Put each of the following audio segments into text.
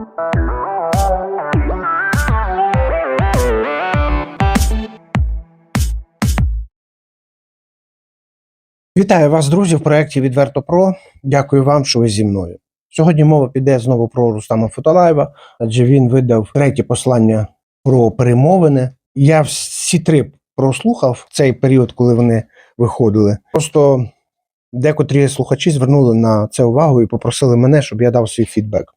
Вітаю вас, друзі, в проєкті Відверто Про. Дякую вам, що ви зі мною. Сьогодні мова піде знову про Рустама Фотолаєва, адже він видав третє послання про перемовини. Я всі три прослухав цей період, коли вони виходили. Просто декотрі слухачі звернули на це увагу і попросили мене, щоб я дав свій фідбек.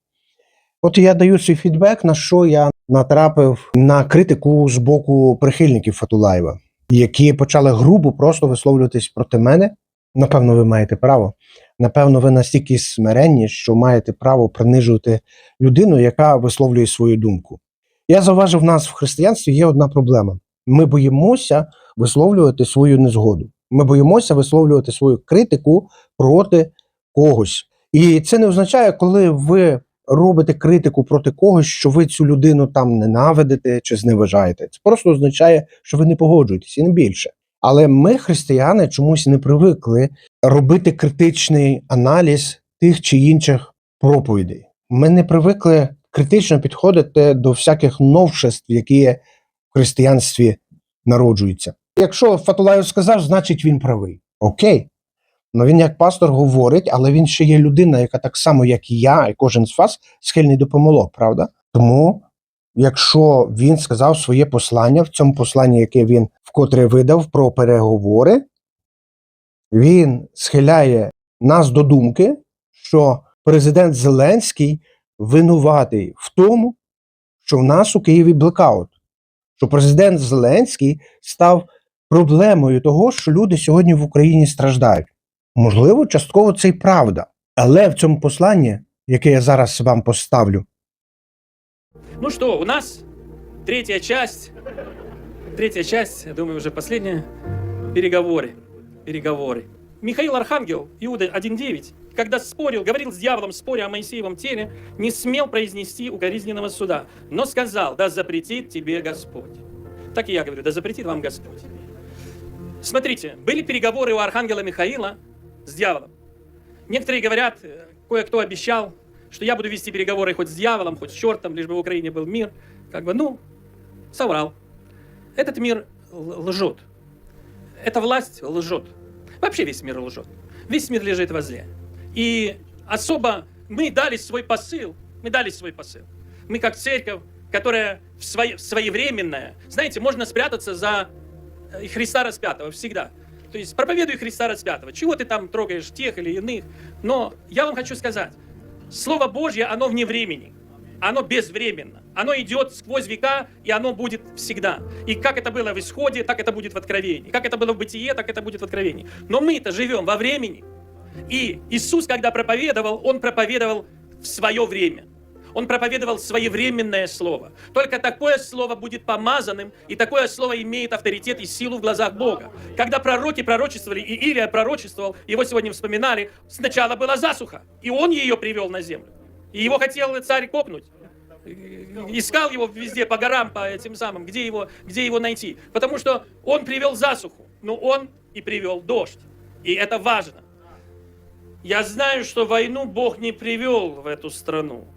От я даю свій фідбек, на що я натрапив на критику з боку прихильників Фатулаєва, які почали грубо просто висловлюватись проти мене. Напевно, ви маєте право. Напевно, ви настільки смиренні, що маєте право принижувати людину, яка висловлює свою думку. Я зауважив, в нас в християнстві є одна проблема: ми боїмося висловлювати свою незгоду. Ми боїмося висловлювати свою критику проти когось. І це не означає, коли ви робите критику проти когось, що ви цю людину там ненавидите чи зневажаєте. Це просто означає, що ви не погоджуєтесь і не більше. Але ми, християни, чомусь не привикли робити критичний аналіз тих чи інших проповідей. Ми не привикли критично підходити до всяких новшеств, які в християнстві народжуються. Якщо Фатулаєв сказав, значить він правий. Окей. Ну він як пастор говорить, але він ще є людина, яка так само, як і я, і кожен з вас схильний до помилок, правда? Тому, якщо він сказав своє послання в цьому посланні, яке він вкотре видав про переговори, він схиляє нас до думки, що президент Зеленський винуватий в тому, що в нас у Києві блекаут, що президент Зеленський став проблемою того, що люди сьогодні в Україні страждають. Можливо, частково це й правда. Але в цьому посланні, яке я зараз вам поставлю, Ну что, у нас третья часть, третья часть, я думаю, уже последняя, переговоры, переговоры. Михаил Архангел, Иуда 1.9, когда спорил, говорил с дьяволом, споря о Моисеевом теле, не смел произнести укоризненного суда, но сказал, да запретит тебе Господь. Так и я говорю, да запретит вам Господь. Смотрите, были переговоры у Архангела Михаила с дьяволом. Некоторые говорят, э, кое-кто обещал, что я буду вести переговоры хоть с дьяволом, хоть с чертом, лишь бы в Украине был мир. Как бы, ну, соврал. Этот мир лжет. Эта власть лжет. Вообще весь мир лжет. Весь мир лежит возле. И особо мы дали свой посыл. Мы дали свой посыл. Мы как церковь, которая в свое- своевременная. Знаете, можно спрятаться за э, Христа распятого всегда. То есть проповедуй Христа распятого. Чего ты там трогаешь тех или иных? Но я вам хочу сказать, Слово Божье, оно вне времени. Оно безвременно. Оно идет сквозь века, и оно будет всегда. И как это было в исходе, так это будет в откровении. Как это было в бытие, так это будет в откровении. Но мы-то живем во времени. И Иисус, когда проповедовал, Он проповедовал в свое время. Он проповедовал своевременное слово. Только такое слово будет помазанным, и такое слово имеет авторитет и силу в глазах Бога. Когда пророки пророчествовали, и Илия пророчествовал, его сегодня вспоминали, сначала была засуха, и он ее привел на землю. И его хотел царь копнуть. Искал его везде по горам, по этим самым, где его, где его найти. Потому что он привел засуху, но он и привел дождь. И это важно. Я знаю, что войну Бог не привел в эту страну.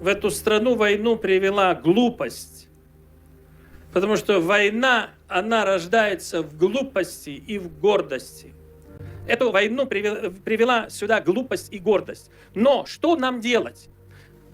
В эту страну войну привела глупость. Потому что война, она рождается в глупости и в гордости. Эту войну привела, сюда глупость и гордость. Но что нам делать?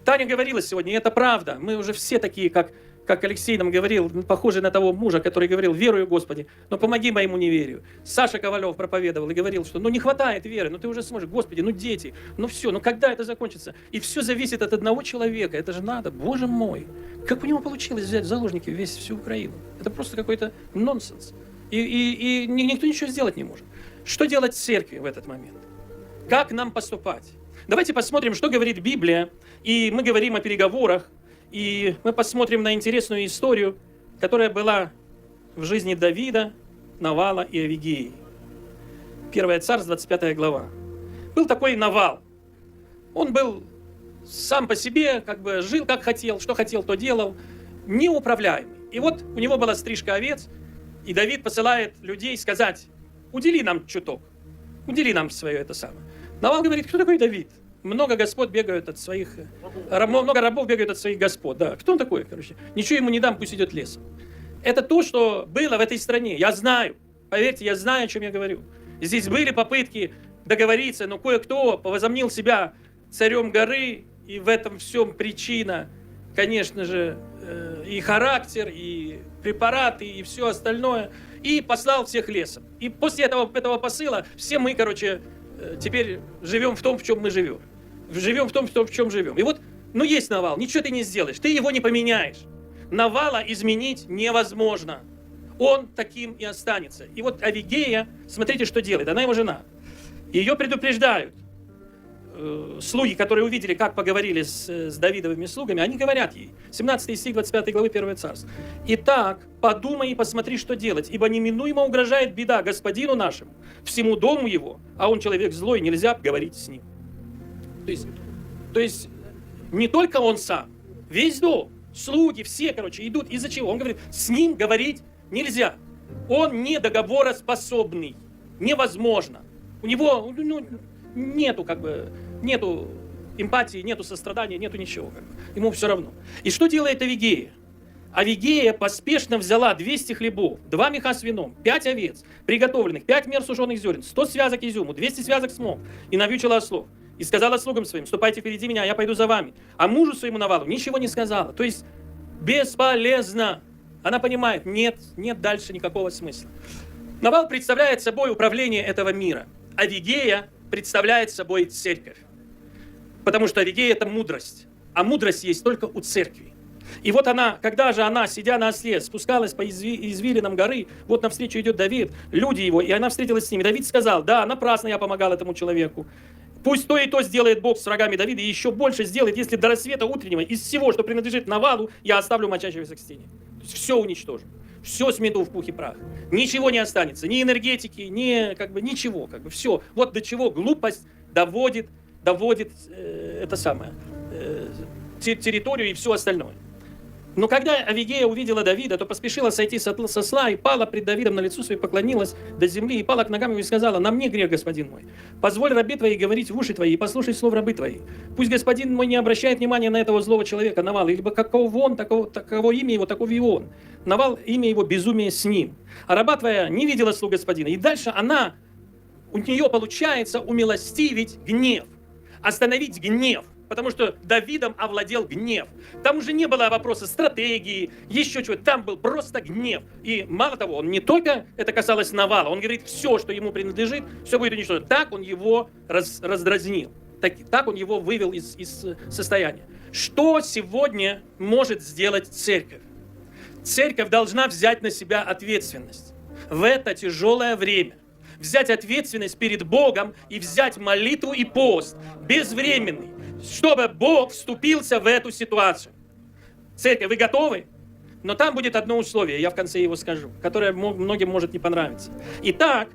Таня говорила сегодня, и это правда. Мы уже все такие, как, как Алексей нам говорил, похожи на того мужа, который говорил, верую Господи, но помоги моему неверию. Саша Ковалев проповедовал и говорил, что ну не хватает веры, ну ты уже сможешь, Господи, ну дети, ну все, ну когда это закончится? И все зависит от одного человека, это же надо, Боже мой. Как у него получилось взять в заложники весь всю Украину? Это просто какой-то нонсенс. И, и, и ни- никто ничего сделать не может. Что делать церкви в этот момент? Как нам поступать? Давайте посмотрим, что говорит Библия. И мы говорим о переговорах. И мы посмотрим на интересную историю, которая была в жизни Давида, Навала и Авигеи. Первое царство, 25 глава. Был такой Навал. Он был сам по себе, как бы жил как хотел, что хотел, то делал, неуправляемый. И вот у него была стрижка овец, и Давид посылает людей сказать, удели нам чуток, удели нам свое это самое. Навал говорит, кто такой Давид? Много господ бегают от своих... э, раб- много рабов бегают от своих господ. Да. Кто он такой, короче? Ничего ему не дам, пусть идет лесом. Это то, что было в этой стране. Я знаю. Поверьте, я знаю, о чем я говорю. Здесь были попытки договориться, но кое-кто возомнил себя царем горы, и в этом всем причина, конечно же, э, и характер, и препараты, и все остальное, и послал всех лесом. И после этого, этого посыла все мы, короче, э, теперь живем в том, в чем мы живем. Живем в том, в том, в чем живем. И вот, ну есть навал, ничего ты не сделаешь, ты его не поменяешь. Навала изменить невозможно. Он таким и останется. И вот Авигея, смотрите, что делает. Она его жена. Ее предупреждают. Э, Слуги, которые увидели, как поговорили с, с Давидовыми слугами, они говорят ей, 17 стих 25 главы 1 царств. «Итак, подумай и посмотри, что делать, ибо неминуемо угрожает беда господину нашему, всему дому его, а он человек злой, нельзя говорить с ним». То есть, то есть не только он сам, весь дом, слуги, все, короче, идут. Из-за чего? Он говорит, с ним говорить нельзя. Он не договороспособный. Невозможно. У него ну, нету как бы, нету эмпатии, нету сострадания, нету ничего. Как бы. Ему все равно. И что делает Авигея? Авигея поспешно взяла 200 хлебов, 2 меха с вином, 5 овец, приготовленных, 5 мер сушеных зерен, 100 связок изюму, 200 связок смол, и навьючила ослов. И сказала слугам своим, ступайте впереди меня, а я пойду за вами. А мужу своему Навалу ничего не сказала. То есть бесполезно. Она понимает, нет, нет дальше никакого смысла. Навал представляет собой управление этого мира. Авигея представляет собой церковь. Потому что Авигея – это мудрость. А мудрость есть только у церкви. И вот она, когда же она, сидя на осле, спускалась по изви- извилинам горы, вот навстречу идет Давид, люди его, и она встретилась с ними. Давид сказал, да, напрасно я помогал этому человеку. Пусть то и то сделает Бог с врагами Давида, и еще больше сделает, если до рассвета утреннего из всего, что принадлежит Навалу, я оставлю мочащегося к стене. То есть все уничтожу. Все смету в пух и прах. Ничего не останется. Ни энергетики, ни как бы ничего. Как бы все. Вот до чего глупость доводит, доводит э, это самое, э, те- территорию и все остальное. Но когда Авигея увидела Давида, то поспешила сойти со тла- со сла и пала пред Давидом на лицо свое, поклонилась до земли и пала к ногам его и сказала, «На мне грех, господин мой. Позволь рабе твоей говорить в уши твои и послушай слов рабы твои. Пусть господин мой не обращает внимания на этого злого человека, Навала, ибо какого он, такого, таково имя его, таков и он. Навал, имя его, безумие с ним. А раба твоя не видела слуг господина». И дальше она, у нее получается умилостивить гнев, остановить гнев. Потому что Давидом овладел гнев. Там уже не было вопроса стратегии, еще чего. Там был просто гнев. И мало того, он не только это касалось Навала, он говорит, все, что ему принадлежит, все будет уничтожено. Так он его раз- раздразнил. Так, так он его вывел из, из э, состояния. Что сегодня может сделать церковь? Церковь должна взять на себя ответственность в это тяжелое время. Взять ответственность перед Богом и взять молитву и пост безвременный, чтобы Бог вступился в эту ситуацию. Церковь, вы готовы? Но там будет одно условие, я в конце его скажу, которое многим может не понравиться. Итак,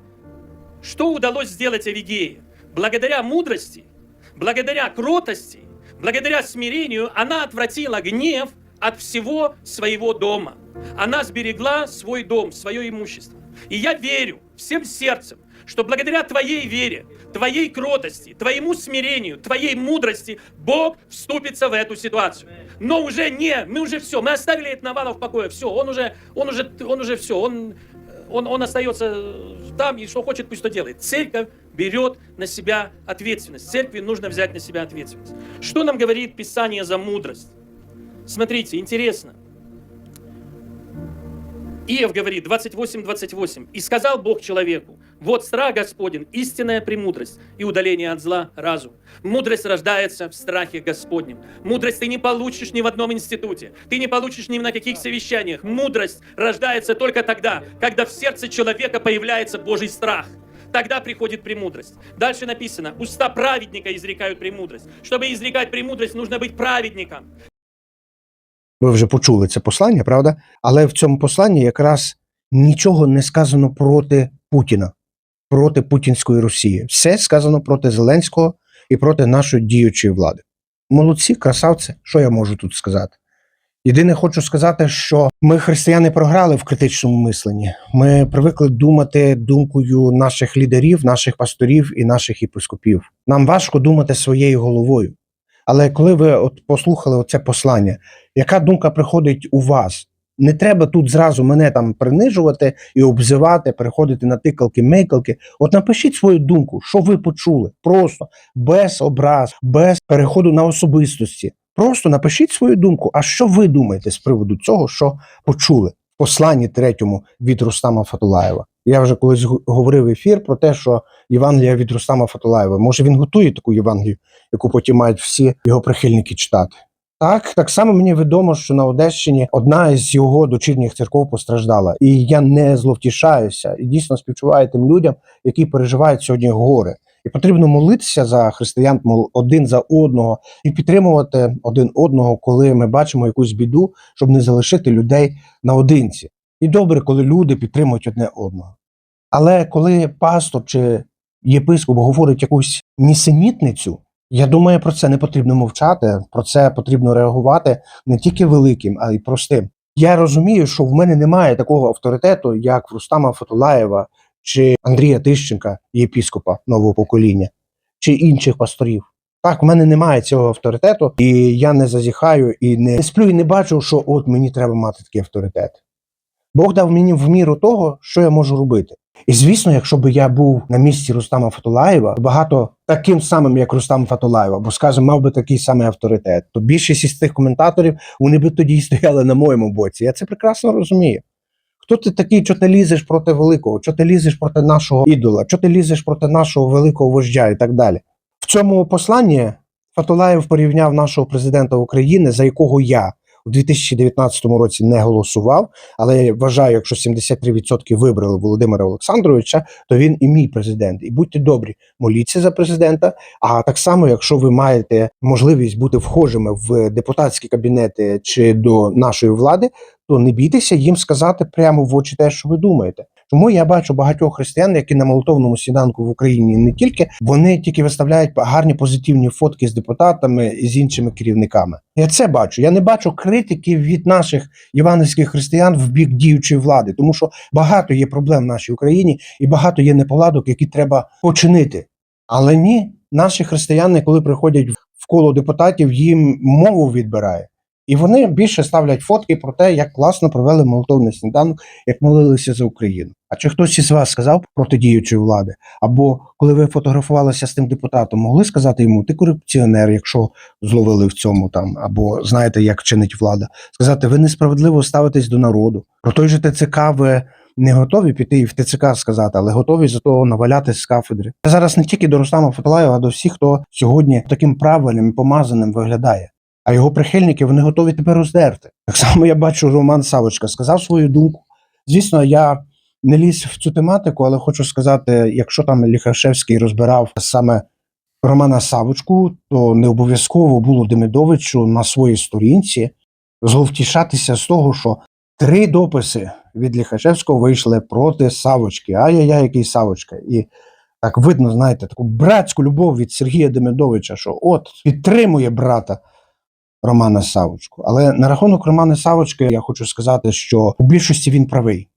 что удалось сделать Авигее? Благодаря мудрости, благодаря кротости, благодаря смирению она отвратила гнев от всего своего дома. Она сберегла свой дом, свое имущество. И я верю всем сердцем, что благодаря твоей вере, твоей кротости, твоему смирению, твоей мудрости Бог вступится в эту ситуацию. Но уже не, мы уже все, мы оставили это Навала в покое, все, он уже, он уже, он уже все, он, он, он остается там, и что хочет, пусть то делает. Церковь берет на себя ответственность. Церкви нужно взять на себя ответственность. Что нам говорит Писание за мудрость? Смотрите, интересно. Иов говорит, 28-28. «И сказал Бог человеку, вот страх Господень, истинная премудрость и удаление от зла разум. Мудрость рождается в страхе Господнем. Мудрость ты не получишь ни в одном институте, ты не получишь ни на каких совещаниях. Мудрость рождается только тогда, когда в сердце человека появляется Божий страх. Тогда приходит премудрость. Дальше написано, уста праведника изрекают премудрость. Чтобы изрекать премудрость, нужно быть праведником. Ви вже почули це послання, правда? Але в цьому посланні якраз нічого не сказано проти Путіна, проти путінської Росії. Все сказано проти Зеленського і проти нашої діючої влади. Молодці, красавці, що я можу тут сказати? Єдине хочу сказати, що ми, християни, програли в критичному мисленні. Ми привикли думати думкою наших лідерів, наших пасторів і наших єпископів. Нам важко думати своєю головою. Але коли ви от послухали оце послання, яка думка приходить у вас? Не треба тут зразу мене там принижувати і обзивати, переходити на тикалки, мейкалки. От напишіть свою думку, що ви почули, просто без образ, без переходу на особистості. Просто напишіть свою думку. А що ви думаєте з приводу цього, що почули в посланні третьому від Рустама Фатулаєва? Я вже колись говорив в ефір про те, що Євангелія від Рустама Фатулаєва. Може він готує таку Євангелію, яку потім мають всі його прихильники читати. Так, так само мені відомо, що на Одещині одна із його дочірніх церков постраждала, і я не зловтішаюся і дійсно співчуваю тим людям, які переживають сьогодні горе. І потрібно молитися за християн один за одного і підтримувати один одного, коли ми бачимо якусь біду, щоб не залишити людей наодинці. І добре, коли люди підтримують одне одного. Але коли пастор чи єпископ говорить якусь нісенітницю, я думаю, про це не потрібно мовчати, про це потрібно реагувати не тільки великим, а й простим. Я розумію, що в мене немає такого авторитету, як Рустама Фатулаєва чи Андрія Тищенка, єпіскопа нового покоління, чи інших пасторів. Так, в мене немає цього авторитету, і я не зазіхаю і не сплю, і не бачу, що от мені треба мати такий авторитет. Бог дав мені в міру того, що я можу робити. І звісно, якщо б я був на місці Рустама Фатулаєва, багато таким самим, як Рустам Фатулаєва, бо скажімо, мав би такий самий авторитет, то більшість із тих коментаторів вони би тоді стояли на моєму боці. Я це прекрасно розумію. Хто ти такий, що ти лізеш проти великого, що ти лізеш проти нашого ідола, що ти лізеш проти нашого великого вождя і так далі. В цьому посланні Фатулаєв порівняв нашого президента України, за якого я у 2019 році не голосував, але я вважаю, якщо 73% вибрали Володимира Олександровича, то він і мій президент. І будьте добрі, моліться за президента. А так само, якщо ви маєте можливість бути вхожими в депутатські кабінети чи до нашої влади, то не бійтеся їм сказати прямо в очі те, що ви думаєте. Тому я бачу багатьох християн, які на молитовному сніданку в Україні не тільки вони тільки виставляють гарні позитивні фотки з депутатами і з іншими керівниками. Я це бачу. Я не бачу критики від наших євангельських християн в бік діючої влади, тому що багато є проблем в нашій Україні і багато є неполадок, які треба починити. Але ні, наші християни, коли приходять в коло депутатів, їм мову відбирає. І вони більше ставлять фотки про те, як класно провели молитовний сніданок, як молилися за Україну. А чи хтось із вас сказав проти діючої влади? Або коли ви фотографувалися з тим депутатом, могли сказати йому, ти корупціонер, якщо зловили в цьому там, або знаєте, як чинить влада, сказати, ви несправедливо ставитесь до народу. Про той же ТЦК ви не готові піти і в ТЦК сказати, але готові за того наваляти з кафедри. Це зараз не тільки до Рустама Фаталаєва, а до всіх, хто сьогодні таким правильним помазаним виглядає. А його прихильники вони готові тебе роздерти. Так само я бачу, Роман Савочка сказав свою думку. Звісно, я не ліз в цю тематику, але хочу сказати, якщо там Ліхашевський розбирав саме Романа Савочку, то не обов'язково було Демидовичу на своїй сторінці зловтішатися з того, що три дописи від Ліхашевського вийшли проти Савочки. Ай-яй-яй, який Савочка. І так видно, знаєте, таку братську любов від Сергія Демидовича, що от підтримує брата. Романа Савочку. Але на рахунок Романа Савочки я хочу сказати, що у більшості він правий.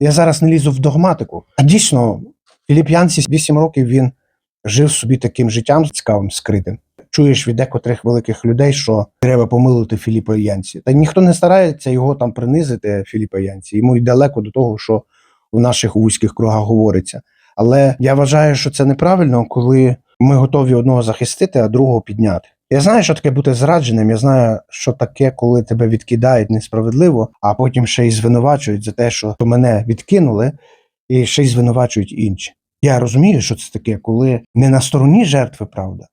Я зараз не лізу в догматику. А дійсно, Філіп Янсі 8 років він жив собі таким життям цікавим, скритим. Чуєш від декотрих великих людей, що треба помилити Філіпа Янсі. Та ніхто не старається його там принизити, Філіпа Янсі. Йому й далеко до того, що в наших вузьких кругах говориться. Але я вважаю, що це неправильно, коли ми готові одного захистити, а другого підняти. Я знаю, що таке бути зрадженим. Я знаю, що таке, коли тебе відкидають несправедливо, а потім ще й звинувачують за те, що мене відкинули, і ще й звинувачують інші. Я розумію, що це таке, коли не на стороні жертви правда,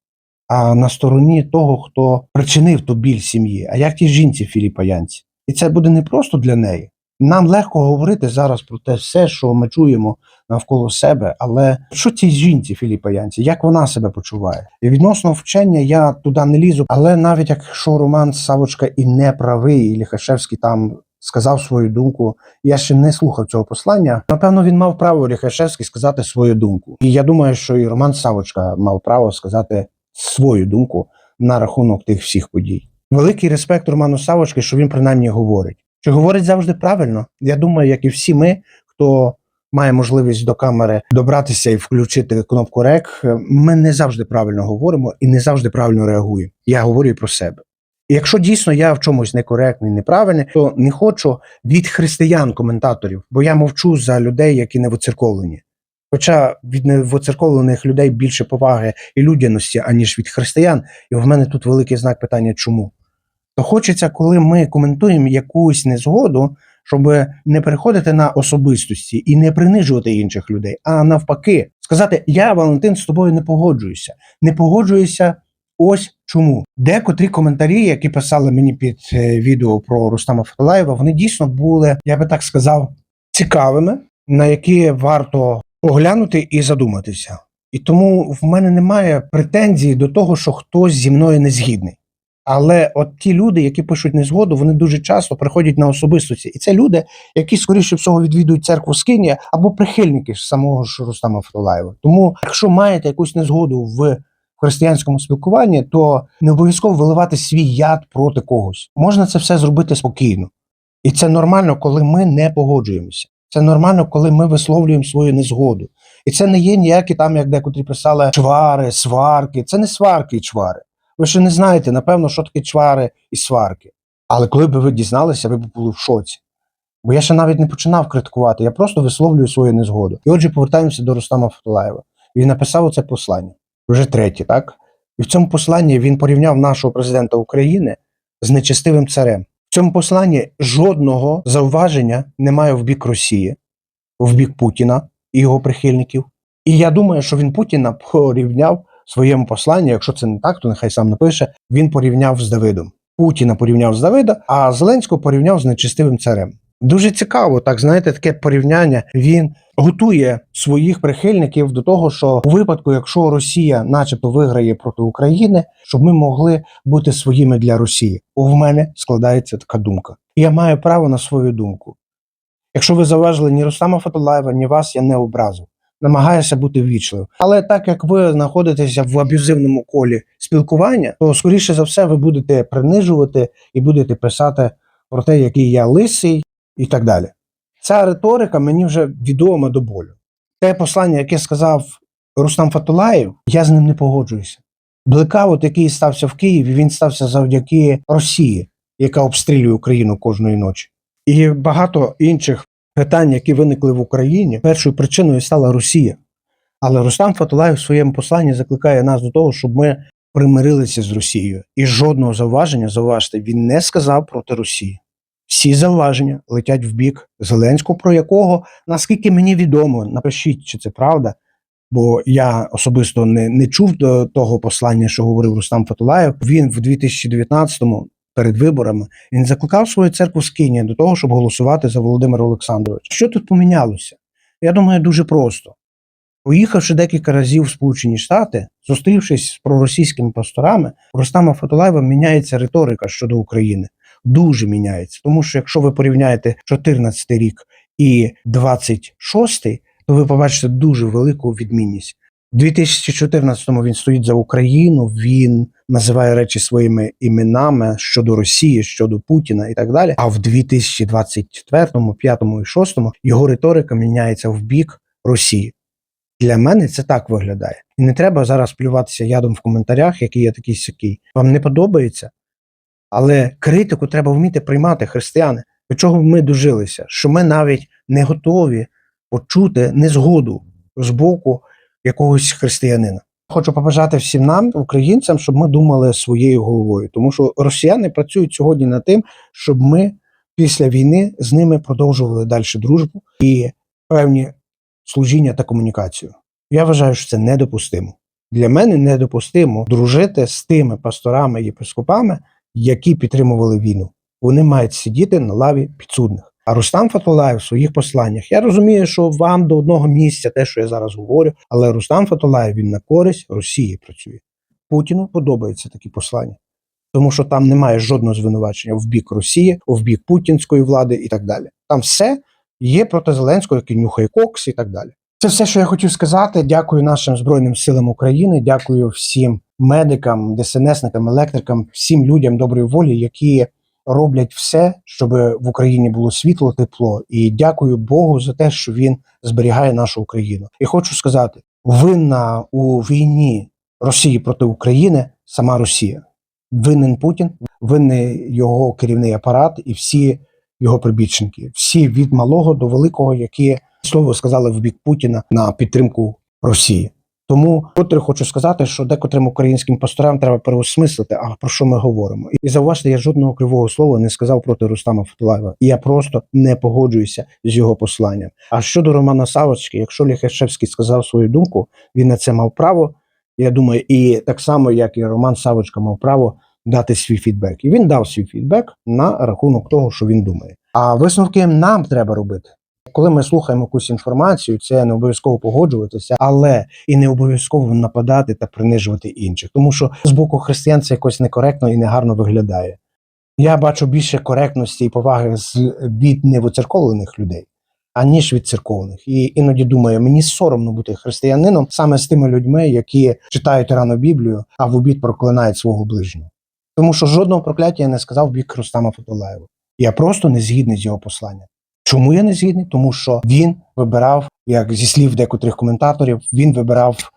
а на стороні того, хто причинив ту біль сім'ї. А як тій жінці Філіпа Янці? І це буде не просто для неї. Нам легко говорити зараз про те все, що ми чуємо навколо себе, але що цій жінці Філіпа Янці, як вона себе почуває? І відносно вчення я туди не лізу, але навіть якщо Роман Савочка і не правий, і Ліхашевський там сказав свою думку, я ще не слухав цього послання. Напевно, він мав право Ліхашевський сказати свою думку. І я думаю, що і Роман Савочка мав право сказати свою думку на рахунок тих всіх подій. Великий респект Роману Савочки, що він принаймні говорить. Чи говорить завжди правильно? Я думаю, як і всі ми, хто має можливість до камери добратися і включити кнопку рек, ми не завжди правильно говоримо і не завжди правильно реагуємо. Я говорю про себе. Якщо дійсно я в чомусь некоректний, неправильний, то не хочу від християн-коментаторів, бо я мовчу за людей, які не воцерковлені. Хоча від невоцерковлених людей більше поваги і людяності, аніж від християн, і в мене тут великий знак питання, чому? То хочеться, коли ми коментуємо якусь незгоду, щоб не переходити на особистості і не принижувати інших людей, а навпаки, сказати: Я, Валентин, з тобою не погоджуюся. Не погоджуюся. Ось чому. Декотрі коментарі, які писали мені під е, відео про Рустама Фаталаєва, вони дійсно були, я би так сказав, цікавими, на які варто поглянути і задуматися. І тому в мене немає претензій до того, що хтось зі мною не згідний. Але от ті люди, які пишуть незгоду, вони дуже часто приходять на особистості. І це люди, які, скоріше всього, відвідують церкву Скинія або прихильники самого ж Рустама Фаталаєва. Тому, якщо маєте якусь незгоду в християнському спілкуванні, то не обов'язково виливати свій яд проти когось. Можна це все зробити спокійно. І це нормально, коли ми не погоджуємося. Це нормально, коли ми висловлюємо свою незгоду. І це не є ніякі там, як декотрі писали, чвари, сварки. Це не сварки і чвари. Ви ще не знаєте, напевно, що таке чвари і сварки. Але коли б ви дізналися, ви б були в шоці. Бо я ще навіть не починав критикувати, я просто висловлюю свою незгоду. І отже, повертаємося до Рустама Фатулаєва. Він написав оце послання, вже третє, так? І в цьому посланні він порівняв нашого президента України з нечестивим царем. В цьому посланні жодного зауваження немає в бік Росії, в бік Путіна і його прихильників. І я думаю, що він Путіна порівняв своєму посланні, якщо це не так, то нехай сам напише. Він порівняв з Давидом. Путіна порівняв з Давида, а Зеленського порівняв з нечестивим царем. Дуже цікаво, так знаєте, таке порівняння. Він готує своїх прихильників до того, що у випадку, якщо Росія, начебто, виграє проти України, щоб ми могли бути своїми для Росії. У мене складається така думка. Я маю право на свою думку. Якщо ви заважили ні Рустама Фатулаєва, ні вас, я не образив. Намагаюся бути ввічливим. Але так як ви знаходитеся в аб'юзивному колі спілкування, то скоріше за все ви будете принижувати і будете писати про те, який я лисий, і так далі. Ця риторика мені вже відома до болю. Те послання, яке сказав Рустам Фатулаєв, я з ним не погоджуюся. Блекаут, який стався в Києві, він стався завдяки Росії, яка обстрілює Україну кожної ночі. І багато інших питань, які виникли в Україні, першою причиною стала Росія. Але Рустам Фатулаєв в своєму посланні закликає нас до того, щоб ми примирилися з Росією. І жодного зауваження, зауважте, він не сказав проти Росії. Всі зауваження летять в бік Зеленського, про якого, наскільки мені відомо, напишіть, чи це правда, бо я особисто не, не чув до того послання, що говорив Рустам Фатулаєв. Він в 2019-му, перед виборами, він закликав свою церкву з Києва до того, щоб голосувати за Володимира Олександровича. Що тут помінялося? Я думаю, дуже просто. Поїхавши декілька разів в Сполучені Штати, зустрівшись з проросійськими пасторами, Рустама Фатулаєва міняється риторика щодо України дуже міняється. Тому що якщо ви порівняєте 14 рік і 26, то ви побачите дуже велику відмінність. У 2014-му він стоїть за Україну, він називає речі своїми іменами щодо Росії, щодо Путіна і так далі. А в 2024-му, 5-му і 6-му його риторика міняється в бік Росії. Для мене це так виглядає. І не треба зараз плюватися ядом в коментарях, який я такий сякий. Вам не подобається? Але критику треба вміти приймати християни. До чого ми дожилися? Що ми навіть не готові почути незгоду з боку якогось християнина. Хочу побажати всім нам, українцям, щоб ми думали своєю головою, тому що росіяни працюють сьогодні над тим, щоб ми після війни з ними продовжували далі дружбу і певні служіння та комунікацію. Я вважаю, що це недопустимо. Для мене недопустимо дружити з тими пасторами і єпископами, які підтримували війну. Вони мають сидіти на лаві підсудних. А Рустам Фатулаєв в своїх посланнях. Я розумію, що вам до одного місця те, що я зараз говорю, але Рустам Фатулаєв він на користь Росії працює. Путіну подобаються такі послання, тому що там немає жодного звинувачення в бік Росії, в бік путінської влади і так далі. Там все є проти Зеленського, який нюхає кокс і так далі. Це все, що я хотів сказати. Дякую нашим Збройним силам України. Дякую всім медикам, ДСНСникам, електрикам, всім людям доброї волі, які роблять все, щоб в Україні було світло, тепло. І дякую Богу за те, що він зберігає нашу Україну. І хочу сказати: винна у війні Росії проти України сама Росія. Винен Путін, винний його керівний апарат і всі його прибічники, всі від малого до великого, які слово сказали в бік Путіна на підтримку Росії. Тому котре хочу сказати, що декотрим українським пасторам треба переосмислити, а про що ми говоримо. І зауважте, я жодного кривого слова не сказав проти Рустама Фатулаєва. І я просто не погоджуюся з його посланням. А щодо Романа Савочки, якщо Ліхашевський сказав свою думку, він на це мав право. Я думаю, і так само, як і Роман Савочка мав право дати свій фідбек. І він дав свій фідбек на рахунок того, що він думає. А висновки нам треба робити. Коли ми слухаємо якусь інформацію, це не обов'язково погоджуватися, але і не обов'язково нападати та принижувати інших, тому що з боку християн це якось некоректно і негарно виглядає. Я бачу більше коректності і поваги з від невоцерковлених людей, аніж від церковних. І іноді думаю, мені соромно бути християнином саме з тими людьми, які читають рано Біблію, а в обід проклинають свого ближнього. Тому що жодного прокляття я не сказав в бік Рустама Фатулаєва. Я просто не згідний з його посланням. Чому я не згідний? Тому що він вибирав, як зі слів декотрих коментаторів, він вибирав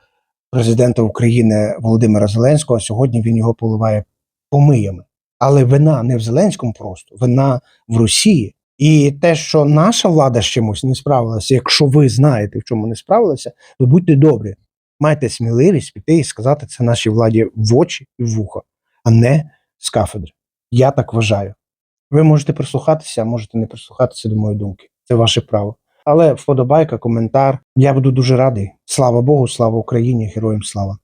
президента України Володимира Зеленського. а Сьогодні він його поливає помиями. Але вина не в Зеленському просто, вина в Росії. І те, що наша влада з чимось не справилася, якщо ви знаєте, в чому не справилася, то будьте добрі, майте сміливість піти і сказати це нашій владі в очі і в вухо, а не з кафедри. Я так вважаю. Ви можете прислухатися, а можете не прислухатися до моєї думки. Це ваше право. Але вподобайка, коментар. Я буду дуже радий. Слава Богу, слава Україні, героям слава.